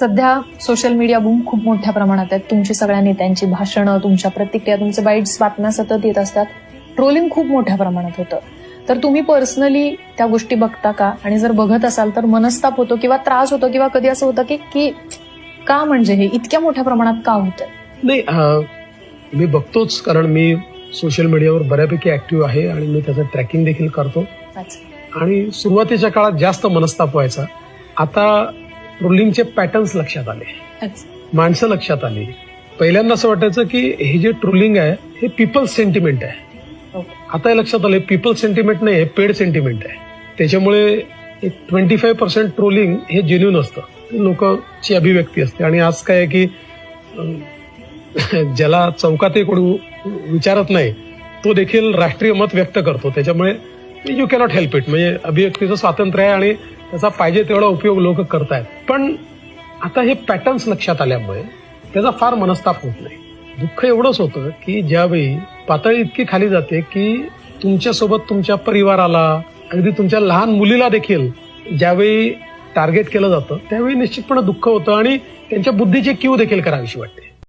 सध्या social media boom खूप मोठ्या प्रमाणात आहेत. तुमची सगळ्या नेत्यांची भाषणं तुमच्या प्रतिक्रिया तुमचे बाईट्स बातम्या सतत येत असतात. ट्रोलिंग खूप मोठ्या प्रमाणात होतं. तर तुम्ही पर्सनली त्या गोष्टी बघता का? आणि जर बघत असाल तर मनस्ताप होतो किंवा त्रास होतो किंवा कधी असं होतं की की का म्हणजे हे? इतक्या मोठ्या प्रमाणात का होतं नाही मी बघतोच कारण मी सोशल मीडियावर बऱ्यापैकी ऍक्टिव्ह आहे आणि मी त्याचं ट्रॅकिंग देखील करतो. आणि सुरुवातीच्या काळात जास्त मनस्ताप व्हायचा. आता ट्रोलिंगचे पॅटर्न्स लक्षात आले. माणसं लक्षात आली. पहिल्यांदा असं वाटायचं की हे जे ट्रोलिंग आहे हे पीपल्स सेंटिमेंट आहे. आता हे लक्षात आलं पीपल सेंटिमेंट नाही हे पेड सेंटिमेंट आहे. त्याच्यामुळे ट्वेंटी फाईव्ह पर्सेंट ट्रोलिंग हे जेन्युन असतं. लोकांची अभिव्यक्ती असते. आणि आज काय आहे की ज्याला चौकातही कोणी विचारत नाही तो देखील राष्ट्रीय मत व्यक्त करतो. त्याच्यामुळे यू कॅनॉट हेल्प इट म्हणजे अभिव्यक्तीचं स्वातंत्र्य आहे आणि त्याचा पाहिजे तेवढा उपयोग लोक करतायत. पण आता हे पॅटर्न्स लक्षात आल्यामुळे त्याचा फार मनस्ताप होत नाही. दुःख एवढंच होतं की ज्यावेळी पातळी इतकी खाली जाते की तुमच्यासोबत तुमच्या परिवाराला अगदी तुमच्या लहान मुलीला देखील ज्यावेळी टार्गेट केलं जातं त्यावेळी निश्चितपणे दुःख होतं आणि त्यांच्या बुद्धीची क्यू देखील करावीशी वाटते.